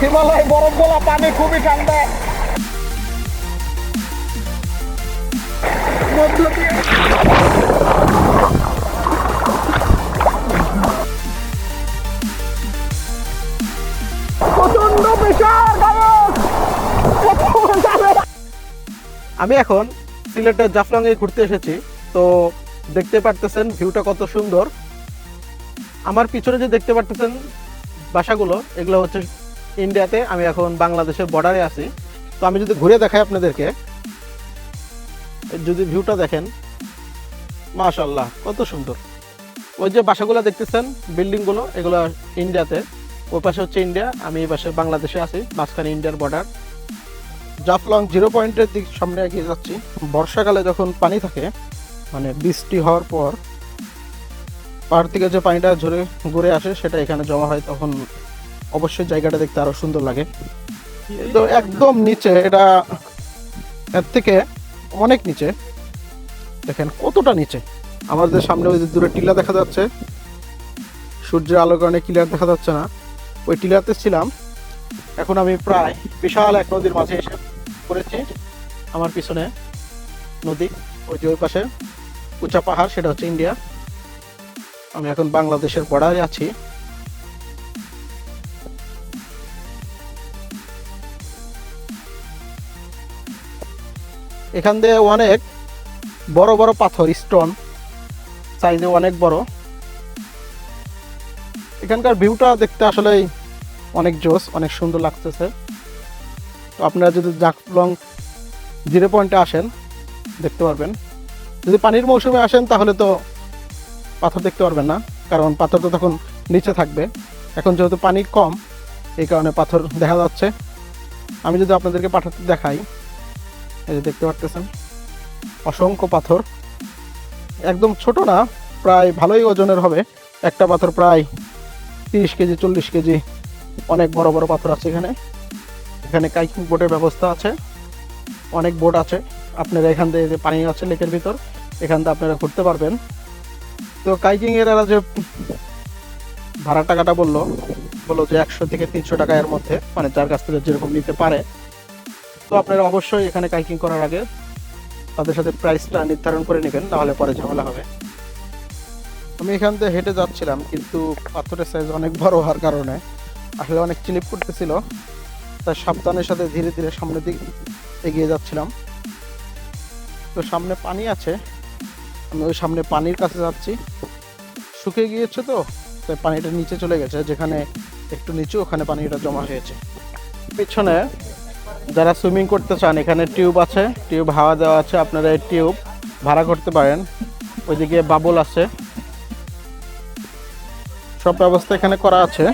হিমালয় বরফ পানি খুবই ঠান্ডা। আমি এখন সিলেটের জাফলং এ ঘুরতে এসেছি, তো দেখতে পারতেছেন ভিউটা কত সুন্দর। আমার পিছনে যে দেখতে পারতেছেন বাসাগুলো, এগুলো হচ্ছে ইন্ডিয়াতে আমি এখন বাংলাদেশের বর্ডারে আছি। তো আমি যদি ঘুরে দেখাই আপনাদেরকে, যদি ভিউটা দেখেন মাশাল্লাহ কত সুন্দর। ওই যে বাসাগুলো দেখতেছেন, বিল্ডিংগুলো, এগুলো ইন্ডিয়াতে। ওই পাশে হচ্ছে ইন্ডিয়া, আমি এই পাশে বাংলাদেশে আছি, মাঝখানে ইন্ডিয়ার বর্ডার জাফলং জিরো পয়েন্টের দিক সামনে এগিয়ে যাচ্ছি। বর্ষাকালে যখন পানি থাকে মানে বৃষ্টি হওয়ার পর, পাহাড় থেকে যে পানিটা ঝরে, ঘুরে আসে, সেটা এখানে জমা হয়, তখন অবশ্যই জায়গাটা দেখতে আরও সুন্দর লাগে। তো একদম নিচে, এটা এর থেকে অনেক নিচে। দেখেন কতটা নিচে। আমাদের সামনে ওই যে দূরে টিলা দেখা যাচ্ছে। সূর্যের আলোর কারণে ক্লিয়ার দেখা যাচ্ছে না। ওই টিলাতে ছিলাম। এখন আমি প্রায় বিশাল এক নদীর মাঝে এসে পড়েছি। আমার পিছনে নদী, ওই যে ওই পাশে উঁচা পাহাড়, সেটা হচ্ছে ইন্ডিয়া। আমি এখন বাংলাদেশের বর্ডারে আছি। এখান দিয়ে অনেক বড় বড় পাথর স্টোন সাইজে অনেক বড়। এখানকার ভিউটা দেখতে আসলে অনেক জোস অনেক সুন্দর লাগতেছে। তো আপনারা যদি জাকলং জিরো পয়েন্টে আসেন, দেখতে পারবেন। যদি পানির মৌসুমে আসেন, তাহলে তো পাথর দেখতে পারবেন না, কারণ পাথর তো তখন নিচে থাকবে। এখন যেহেতু পানি কম, এই কারণে পাথর দেখা যাচ্ছে। আমি যদি আপনাদেরকে পাঠাতে দেখাই এই যে দেখতে পারতেছেন? অসংখ্য পাথর। একদম ছোট না, প্রায় ভালোই ওজনের হবে। একটা পাথর প্রায় তিরিশ কেজি, চল্লিশ কেজি, অনেক বড় বড় পাথর আছে এখানে। এখানে কাইকিং বোটের ব্যবস্থা আছে। অনেক বোট আছে। আপনারা এখান থেকে যে পানি আছে লেকের ভিতর, এখান থেকে আপনারা ঘুরতে পারবেন। তো কাইকিং এর এরা যে ভাড়া টাকাটা বলল বলল যে একশো থেকে তিনশো টাকা এর মধ্যে মানে যার কাছ থেকে যেরকম নিতে পারে। তো আপনারা অবশ্যই এখানে কাইকিং করার আগে তাদের সাথে প্রাইসটা নির্ধারণ করে নেবেন নাহলে পরে ঝামেলা হবে। আমি এখান থেকে হেঁটে যাচ্ছিলাম, কিন্তু পাথরের সাইজ অনেক বড় হওয়ার কারণে আসলে অনেক চিলিপ করতেছিল তাই সাবধানের সাথে ধীরে ধীরে সামনের দিকে এগিয়ে যাচ্ছিলাম। তো সামনে পানি আছে, আমি ওই সামনে পানির কাছে যাচ্ছি। শুকিয়ে গিয়েছে তো, তাই পানিটা নিচে চলে গেছে, যেখানে একটু নিচু ওখানে পানিটা জমা হয়েছে। পিছনে যারা সুইমিং করতে চান, এখানে টিউব আছে। টিউব, হাওয়া দেওয়া আছে, আপনারা এই টিউব ভাড়া করতে পারেন। ওইদিকে বাবল আছে। সব ব্যবস্থা এখানে করা আছে।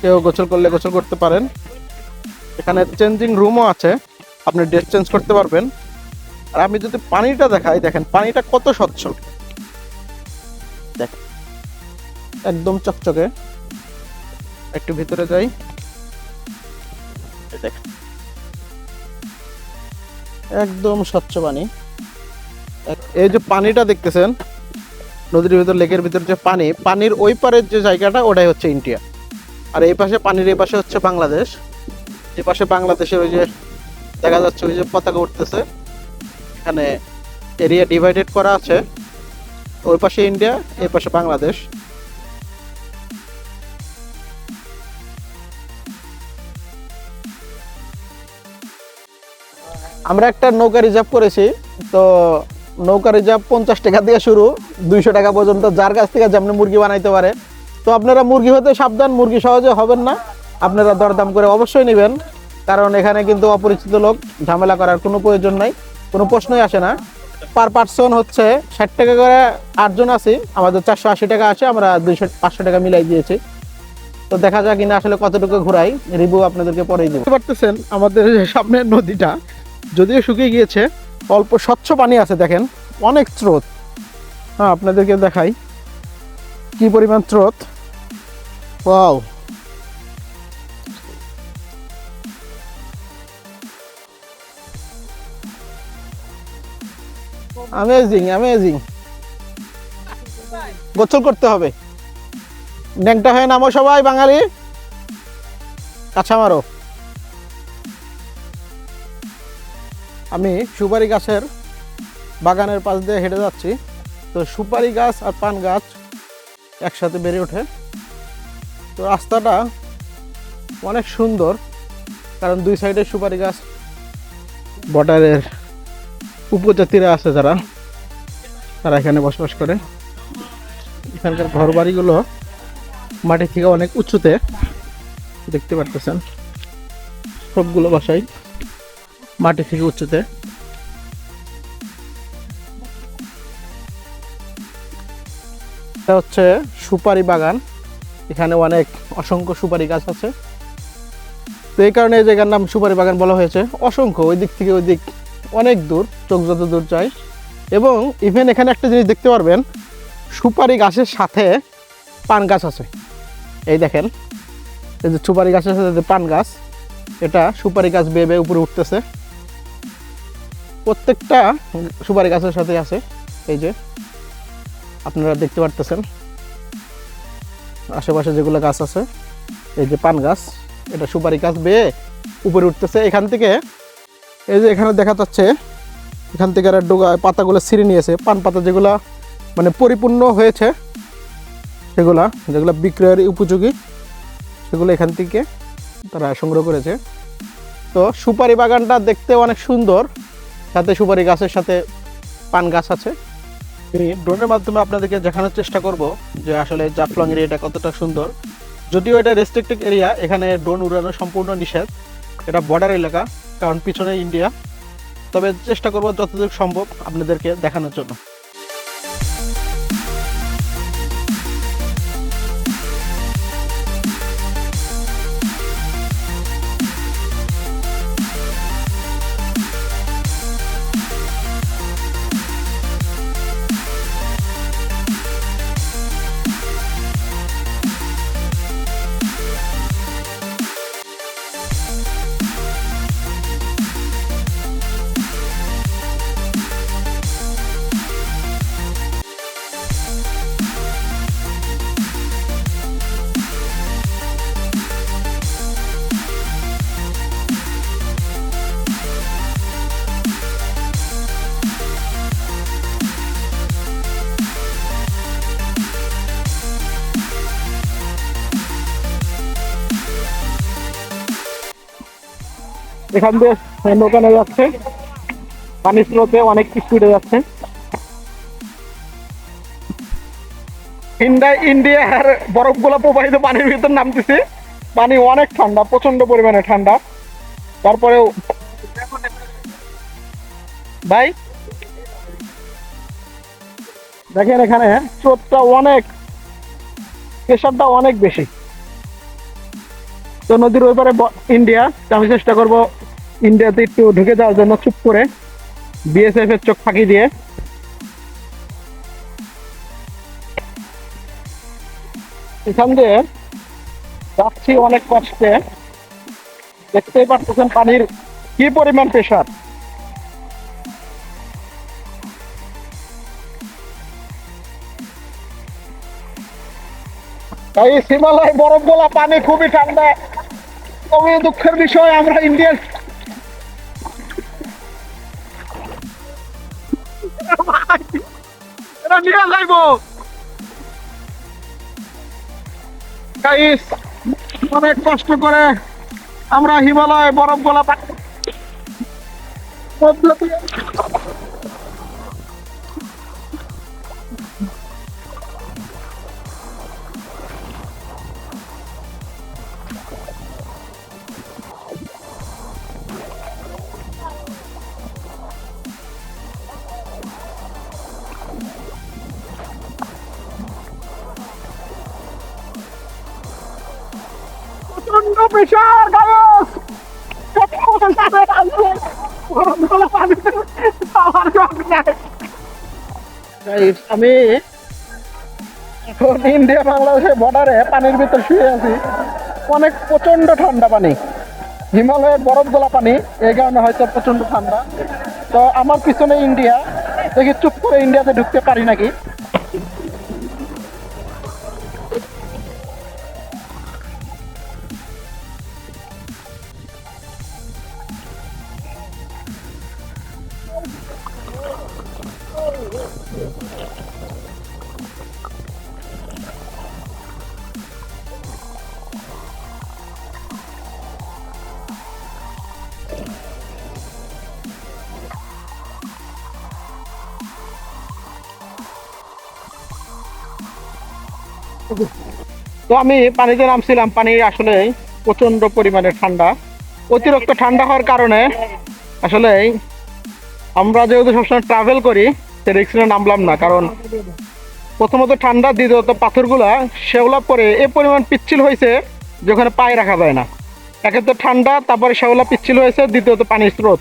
কেউ গোসল করলে গোসল করতে পারেন। এখানে চেঞ্জিং রুমও আছে। আপনি ড্রেস চেঞ্জ করতে পারবেন। আর আমি যদি পানিটা দেখাই, দেখেন, পানিটা কত স্বচ্ছ। দেখ, একদম চকচকে। একটু ভিতরে যাই। দেখেন একদম স্বচ্ছ পানি। এই যে পানিটা দেখতেছেন, নদীর ভিতর, লেকের ভিতর যে পানি, পানির ওই পারের যে জায়গাটা, ওটাই হচ্ছে ইন্ডিয়া। আর এই পাশে, পানির এই পাশে হচ্ছে বাংলাদেশ। যে পাশে বাংলাদেশের ওই যে দেখা যাচ্ছে, ওই যে পতাকা উঠতেছে। এখানে এরিয়া ডিভাইডেড করা আছে। ওই পাশে ইন্ডিয়া, এই পাশে বাংলাদেশ। আমরা একটা নৌকা রিজার্ভ করেছি, তো নৌকা রিজার্ভ পঞ্চাশ টাকা দিয়ে শুরু, দুইশো টাকা পর্যন্ত, যার কাছ থেকে যেমনি মুরগি বানাইতে পারে। তো আপনারা মুরগি হতে সাবধান, মুরগি সহজে হবেন না। আপনারা দরদাম করে অবশ্যই নেবেন, কারণ এখানে কিন্তু অপরিচিত লোক, ঝামেলা করার কোনো প্রয়োজন নাই, কোনো প্রশ্নই আসে না। পার পার্সন হচ্ছে ষাট টাকা করে আটজন আছি, আমাদের চারশো আশি টাকা আছে, আমরা দুইশো, পাঁচশো টাকা মিলাই দিয়েছি। তো দেখা যাক কিনা আসলে কতটুকু ঘুরাই রিভিউ আপনাদেরকে পরেই দেবো। পারতেছেন, আমাদের সামনের নদীটা যদিও শুকিয়ে গিয়েছে, অল্প স্বচ্ছ পানি আছে দেখেন, অনেক স্রোত। হ্যাঁ আপনাদেরকে দেখাই কি পরিমাণ স্রোত। ওয়াও। অ্যামেজিং অ্যামেজিং গোসল করতে হবে। ন্যাংটা হয়ে নামো সবাই, বাঙালি। কাঁচা মারো। আমি সুপারি গাছের বাগানের পাশ দিয়ে হেঁটে যাচ্ছি। তো সুপারি গাছ আর পান গাছ একসাথে বেড়ে ওঠে। তো রাস্তাটা অনেক সুন্দর, কারণ দুই সাইডে সুপারি গাছ, বর্ডারের উপজাতিরা আছে যারা, তারা এখানে বসবাস করে। এখানকার ঘর বাড়িগুলো মাটি থেকে অনেক উঁচুতে, দেখতে পারতেছেন। সবগুলো বাসাই মাটি থেকে উঁচুতে এটা হচ্ছে সুপারি বাগান। এখানে অনেক অসংখ্য সুপারি গাছ আছে। তো এই কারণে এই জায়গার নাম সুপারি বাগান বলা হয়েছে। অসংখ্য, ওই দিক থেকে ওই দিক। অনেক দূর, চোখ যত দূর যায় এবং ইভেন এখানে একটা জিনিস দেখতে পারবেন, সুপারি গাছের সাথে পান গাছ আছে। এই দেখেন, এই যে সুপারি গাছের সাথে পান গাছ, এটা সুপারি গাছ বেয়ে বেয়ে উপরে উঠতেছে। প্রত্যেকটা সুপারি গাছের সাথে আছে। এই যে, আপনারা দেখতে পারতেছেন। আশেপাশে যেগুলো গাছ আছে, এই যে পান গাছ, এটা সুপারি গাছ বেয়ে উপরে উঠতেছে। এখান থেকে, এই যে এখানে দেখা যাচ্ছে, এখান থেকে আর ডোগা পাতাগুলো ছিঁড়ে নিয়েছে। পান পাতা যেগুলা মানে পরিপূর্ণ হয়েছে, সেগুলা, যেগুলো বিক্রয়ের উপযোগী, সেগুলো এখান থেকে তারা সংগ্রহ করেছে। তো সুপারি বাগানটা দেখতে অনেক সুন্দর। সাথে সুপারি গাছের সাথে পান গাছ আছে। ড্রোনের মাধ্যমে আপনাদেরকে দেখানোর চেষ্টা করব যে আসলে জাফলং এরিয়াটা কতটা সুন্দর। যদিও এটা রেস্ট্রিক্টেড এরিয়া এখানে ড্রোন উড়ানো সম্পূর্ণ নিষেধ। এটা বর্ডার এলাকা, কারণ পিছনে ইন্ডিয়া। তবে চেষ্টা করব যতদূর সম্ভব আপনাদেরকে দেখানোর জন্য। এখান দিয়ে নৌকানো যাচ্ছে। পানির স্রোতে অনেক স্পিডে যাচ্ছে। ইন্ডিয়া ইন্ডিয়ার বরফগুলো প্রবাহিত পানির ভিতর নামতেছে। পানি অনেক ঠান্ডা প্রচণ্ড পরিমাণে ঠান্ডা। তারপরেও ভাই, দেখেন এখানে স্রোতটা অনেক, প্রেশারটা অনেক বেশি। তো নদীর ওই পারে ইন্ডিয়া আমি চেষ্টা করব ইন্ডিয়াতে একটু ঢুকে যাওয়ার জন্য চুপ করে বিএসএফ এর চোখ ফাঁকি দিয়ে। এখান দিয়ে যাচ্ছি অনেক কষ্টে। দেখতেই পারতেছেন পানির কি পরিমাণ প্রেশার তাই হিমালয় বরফ গোলা পানি খুবই ঠান্ডা। তবে দুঃখের বিষয়, আমরা ইন্ডিয়ান এটা নিয়ে যাইব অনেক কষ্ট করে আমরা হিমালয় বরফ গোলা প্রেশার গায়স আমি এখন ইন্ডিয়া বাংলাদেশের বর্ডারে পানির ভিতর শুয়ে আছি। অনেক প্রচণ্ড ঠান্ডা পানি। হিমালয়ের বরফ গোলা পানি, এই কারণে হয়তো প্রচণ্ড ঠান্ডা। তো আমার পিছনে ইন্ডিয়া। দেখি চুপ করে ইন্ডিয়াতে ঢুকতে পারি নাকি? তো আমি পানিতে নামছিলাম, পানি আসলে প্রচণ্ড পরিমাণে ঠান্ডা। অতিরিক্ত ঠান্ডা হওয়ার কারণে আসলে আমরা যেহেতু সবসময় ট্রাভেল করি সে রিক্সে নামলাম না। কারণ প্রথমত ঠান্ডা, দ্বিতীয়ত পাথরগুলা শেওলা পরে এ পরিমাণ পিচ্ছিল হয়েছে যে ওখানে পায়ে রাখা যায় না। একে তো ঠান্ডা, তারপরে শেওলা পিচ্ছিল হয়েছে, দ্বিতীয়ত পানির স্রোত।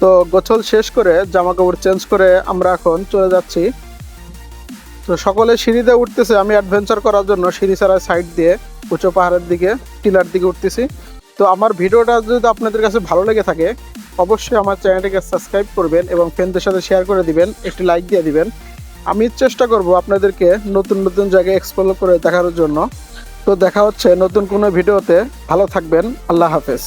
তো গোছল শেষ করে জামা কাপড় চেঞ্জ করে আমরা এখন চলে যাচ্ছি। তো সকলে সিঁড়িতে উঠতেছে, আমি অ্যাডভেঞ্চার করার জন্য সিঁড়ি ছাড়া সাইড দিয়ে উঁচু পাহাড়ের দিকে, টিলার দিকে উঠতেছি। তো আমার ভিডিওটা যদি আপনাদের কাছে ভালো লেগে থাকে, অবশ্যই আমার চ্যানেলটিকে সাবস্ক্রাইব করবেন এবং ফ্রেন্ডদের সাথে শেয়ার করে দিবেন, একটি লাইক দিয়ে দিবেন। আমি চেষ্টা করব আপনাদেরকে নতুন নতুন জায়গায় এক্সপ্লোর করে দেখানোর জন্য। তো দেখা হচ্ছে নতুন কোনো ভিডিওতে। ভালো থাকবেন, আল্লাহ হাফেজ।